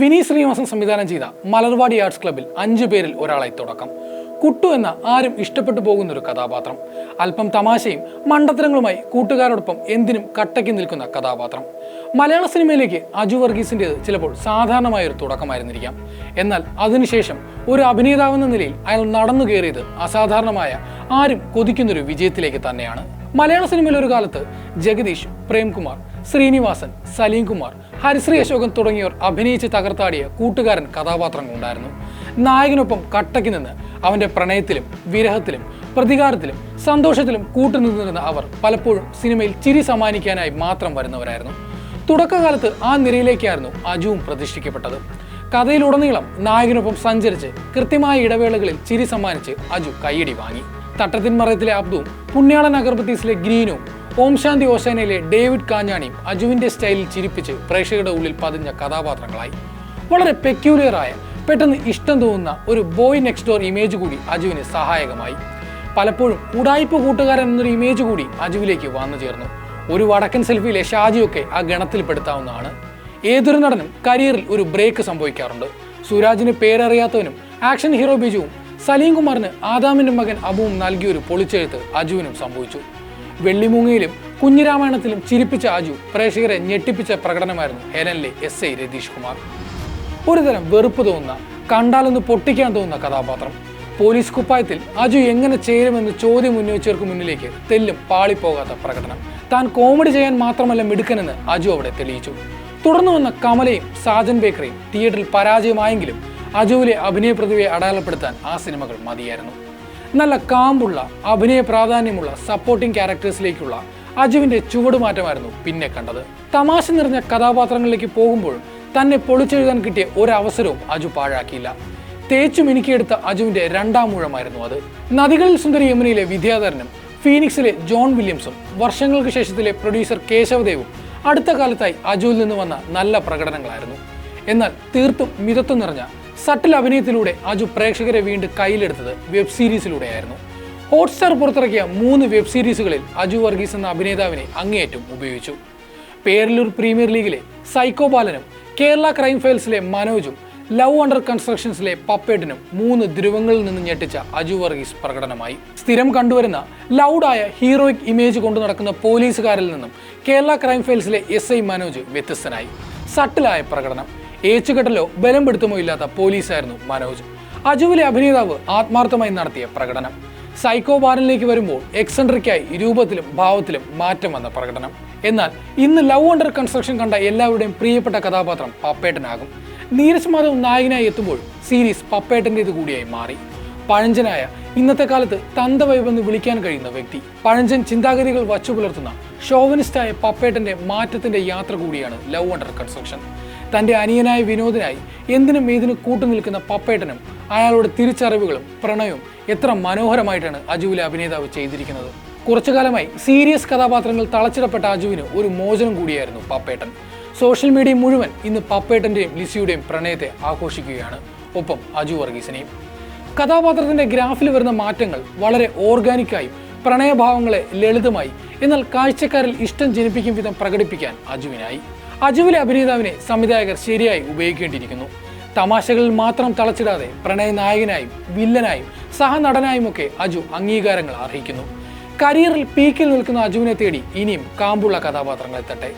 വിനീത് ശ്രീനിവാസൻ സംവിധാനം ചെയ്ത മലർവാടി ആർട്സ് ക്ലബിൽ അഞ്ചു പേരിൽ ഒരാളായി തുടക്കം. കുട്ടു എന്ന ആരും ഇഷ്ടപ്പെട്ടു പോകുന്ന ഒരു കഥാപാത്രം. അല്പം തമാശയും മണ്ടത്തരങ്ങളുമായി കൂട്ടുകാരോടൊപ്പം എന്തിനും കട്ടയ്ക്ക് നിൽക്കുന്ന കഥാപാത്രം. മലയാള സിനിമയിലേക്ക് അജു വർഗീസിന്റെത് ചിലപ്പോൾ സാധാരണമായ ഒരു തുടക്കമായിരുന്നിരിക്കാം. എന്നാൽ അതിനുശേഷം ഒരു അഭിനേതാവെന്ന നിലയിൽ അയാൾ നടന്നു കയറിയത് അസാധാരണമായ ആരും കൊതിക്കുന്നൊരു വിജയത്തിലേക്ക് തന്നെയാണ്. മലയാള സിനിമയിൽ ഒരു കാലത്ത് ജഗദീഷ് പ്രേംകുമാർ ശ്രീനിവാസൻ സലീം കുമാർ ഹരിശ്രീ അശോകൻ തുടങ്ങിയവർ അഭിനയിച്ച് തകർത്താടിയ കൂട്ടുകാരൻ കഥാപാത്രങ്ങൾ ഉണ്ടായിരുന്നു. നായകനൊപ്പം കട്ടയ്ക്ക് നിന്ന് അവന്റെ പ്രണയത്തിലും വിരഹത്തിലും പ്രതികാരത്തിലും സന്തോഷത്തിലും കൂട്ടുനിന്നിരുന്ന അവർ പലപ്പോഴും സിനിമയിൽ ചിരി സമ്മാനിക്കാനായി മാത്രം വരുന്നവരായിരുന്നു. തുടക്കകാലത്ത് ആ നിരയിലേക്കായിരുന്നു അജുവും പ്രതിഷ്ഠിക്കപ്പെട്ടത്. കഥയിലുടനീളം നായകനൊപ്പം സഞ്ചരിച്ച് കൃത്യമായ ഇടവേളകളിൽ ചിരി സമ്മാനിച്ച് അജു കൈയടി വാങ്ങി. തട്ടത്തിൻ മറയത്തിലെ അബ്ദുവും പുണ്യാളൻ അഗർബത്തീസിലെ ഗ്രീനും ഓം ശാന്തി ഓശാനയിലെ ഡേവിഡ് കാഞ്ഞാണിയും അജുവിന്റെ സ്റ്റൈലിൽ ചിരിപ്പിച്ച് പ്രേക്ഷകരുടെ ഉള്ളിൽ പതിഞ്ഞ കഥാപാത്രങ്ങളായി. വളരെ പെക്യൂലിയറായ പെട്ടെന്ന് ഇഷ്ടം തോന്നുന്ന ഒരു ബോയ് നെക്സ്റ്റ് ഡോർ ഇമേജ് കൂടി അജുവിന് സഹായകമായി. പലപ്പോഴും ഉടായ്പ കൂട്ടുകാരൻ എന്നൊരു ഇമേജ് കൂടി അജുവിലേക്ക് വന്നു ചേർന്നു. ഒരു വടക്കൻ സെൽഫിയിലെ ഷാജിയൊക്കെ ആ ഗണത്തിൽപ്പെടുത്താവുന്നതാണ്. ഏതൊരു നടനും കരിയറിൽ ഒരു ബ്രേക്ക് സംഭവിക്കാറുണ്ട്. സുരാജിന് പേരറിയാത്തവനും ആക്ഷൻ ഹീറോ ബിജുവും സലീം കുമാറിന് ആദാമിന്റെ മകൻ അബുവും നൽകിയൊരു പൊളിച്ചെഴുത്ത് അജുവിനും സംഭവിച്ചു. വെള്ളിമൂങ്ങയിലും കുഞ്ഞിരാമായണത്തിലും ചിരിപ്പിച്ച അജു പ്രേക്ഷകരെ ഞെട്ടിപ്പിച്ച പ്രകടനമായിരുന്നു ഹെലനിലെ എസ് ഐ രതീഷ് കുമാർ. ഒരുതരം വെറുപ്പ് തോന്നുന്ന കണ്ടാലൊന്ന് പൊട്ടിക്കാൻ തോന്നുന്ന കഥാപാത്രം. പോലീസ് കുപ്പായത്തിൽ അജു എങ്ങനെ ചേരുമെന്ന് ചോദ്യം ഉന്നയിച്ചവർക്ക് മുന്നിലേക്ക് തെല്ലും പാളിപ്പോകാത്ത പ്രകടനം. താൻ കോമഡി ചെയ്യാൻ മാത്രമല്ല മിടുക്കനെന്ന് അജു അവിടെ തെളിയിച്ചു. തുടർന്നു വന്ന കമലയും സാജൻ ബേക്കറിയും തിയേറ്ററിൽ പരാജയമായെങ്കിലും അജുവിലെ അഭിനയ പ്രതിഭയെ അടയാളപ്പെടുത്താൻ ആ സിനിമകൾ മതിയായിരുന്നു. നല്ല കാമ്പുള്ള അഭിനയ പ്രാധാന്യമുള്ള സപ്പോർട്ടിംഗ് ക്യാരക്ടേഴ്സിലേക്കുള്ള അജുവിന്റെ ചുവടുമാറ്റമായിരുന്നു പിന്നെ കണ്ടത്. തമാശ നിറഞ്ഞ കഥാപാത്രങ്ങളിലേക്ക് പോകുമ്പോൾ തന്നെ പൊളിച്ചെഴുതാൻ കിട്ടിയ ഒരവസരവും അജു പാഴാക്കിയില്ല. തേച്ചു മിനുക്കിയെടുത്ത അജുവിന്റെ രണ്ടാം ഊഴമായിരുന്നു അത്. നദികളിൽ സുന്ദരി യമുനയിലെ വിദ്യാധരനും ഫീനിക്സിലെ ജോൺ വില്യംസും വർഷങ്ങൾക്ക് ശേഷത്തിലെ പ്രൊഡ്യൂസർ കേശവദേവും അടുത്ത കാലത്തായി അജുവിൽ നിന്ന് വന്ന നല്ല പ്രകടനങ്ങളായിരുന്നു. എന്നാൽ തീർത്തും മിതത്വം നിറഞ്ഞ സട്ടിൽ അഭിനയത്തിലൂടെ അജു പ്രേക്ഷകരെ വീണ്ടും കയ്യിലെടുത്തത് വെബ് സീരീസിലൂടെയായിരുന്നു. ഹോട്ട്സ്റ്റാർ പുറത്തിറക്കിയ മൂന്ന് വെബ് സീരീസുകളിൽ അജു വർഗീസ് എന്ന അഭിനേതാവിനെ അങ്ങേയറ്റം ഉപയോഗിച്ചു. പേരലൂർ പ്രീമിയർ ലീഗിലെ സൈക്കോ ബാലനും കേരള ക്രൈം ഫയൽസിലെ മനോജും ലവ് അണ്ടർ കൺസ്ട്രക്ഷൻസിലെ പപ്പേട്ടിനും മൂന്ന് ധ്രുവങ്ങളിൽ നിന്ന് ഞെട്ടിച്ച അജു വർഗീസ് പ്രകടനമായി. സ്ഥിരം കണ്ടുവരുന്ന ലൗഡായ ഹീറോയിക് ഇമേജ് കൊണ്ടു നടക്കുന്ന പോലീസുകാരിൽ നിന്നും കേരള ക്രൈം ഫയൽസിലെ എസ് ഐ മനോജ് വ്യത്യസ്തനായി. സട്ടിലായ പ്രകടനം. ഏച്ചുകെട്ടലോ ബലം പിടുത്തമോ ഇല്ലാത്ത പോലീസായിരുന്നു മനോജ്. അജുവിലെ അഭിനേതാവ് ആത്മാർത്ഥമായി നടത്തിയ പ്രകടനം. സൈക്കോ ബാരനിലേക്ക് വരുമ്പോൾ എക്സെൻട്രിക്കായി രൂപത്തിലും ഭാവത്തിലും മാറ്റം വന്ന പ്രകടനം. എന്നാൽ ഇന്ന് ലവ് അണ്ടർ കൺസ്ട്രക്ഷൻ കണ്ട എല്ലാവരുടെയും പ്രിയപ്പെട്ട കഥാപാത്രം പപ്പേട്ടനാകും. നീരജ് മാധവ് നായകനായി എത്തുമ്പോൾ സീരീസ് പപ്പേട്ടന്റേത് കൂടിയായി മാറി. പഴഞ്ചനായ ഇന്നത്തെ കാലത്ത് തന്തവൈബെന്ന് വിളിക്കാൻ കഴിയുന്ന വ്യക്തി. പഴഞ്ചൻ ചിന്താഗതികൾ വച്ചു പുലർത്തുന്ന ഷോവനിസ്റ്റായ പപ്പേട്ടന്റെ മാറ്റത്തിന്റെ യാത്ര കൂടിയാണ് ലവ് അണ്ടർ കൺസ്ട്രക്ഷൻ. തന്റെ അനിയനായ വിനോദിനായി എന്തിനും ഏതിനും കൂട്ടുനിൽക്കുന്ന പപ്പേട്ടനും അയാളുടെ തിരിച്ചറിവുകളും പ്രണയവും എത്ര മനോഹരമായിട്ടാണ് അജുവിലെ അഭിനേതാവ് ചെയ്തിരിക്കുന്നത്. കുറച്ചു കാലമായി സീരിയസ് കഥാപാത്രങ്ങൾ തളച്ചിടപ്പെട്ട അജുവിന് ഒരു മോചനം കൂടിയായിരുന്നു പപ്പേട്ടൻ. സോഷ്യൽ മീഡിയ മുഴുവൻ ഇന്ന് പപ്പേട്ടന്റെയും ലിസിയുടെയും പ്രണയത്തെ ആഘോഷിക്കുകയാണ്. ഒപ്പം അജു വർഗീസിനെയും. കഥാപാത്രത്തിന്റെ ഗ്രാഫിൽ വരുന്ന മാറ്റങ്ങൾ വളരെ ഓർഗാനിക്കായും പ്രണയഭാവങ്ങളെ ലളിതമായി എന്നാൽ കാഴ്ചക്കാരിൽ ഇഷ്ടം ജനിപ്പിക്കും വിധം പ്രകടിപ്പിക്കാൻ അജുവിനായി. അജുവിലെ അഭിനേതാവിനെ സംവിധായകർ ശരിയായി ഉപയോഗിക്കേണ്ടിയിരിക്കുന്നു. തമാശകളിൽ മാത്രം തളച്ചിടാതെ പ്രണയ നായകനായും വില്ലനായും സഹനടനായും ഒക്കെ അജു അംഗീകാരങ്ങൾ അർഹിക്കുന്നു. കരിയറിൽ പീക്കിൽ നിൽക്കുന്ന അജുവിനെ തേടി ഇനിയും കാമ്പുള്ള കഥാപാത്രങ്ങൾ എത്തട്ടെ.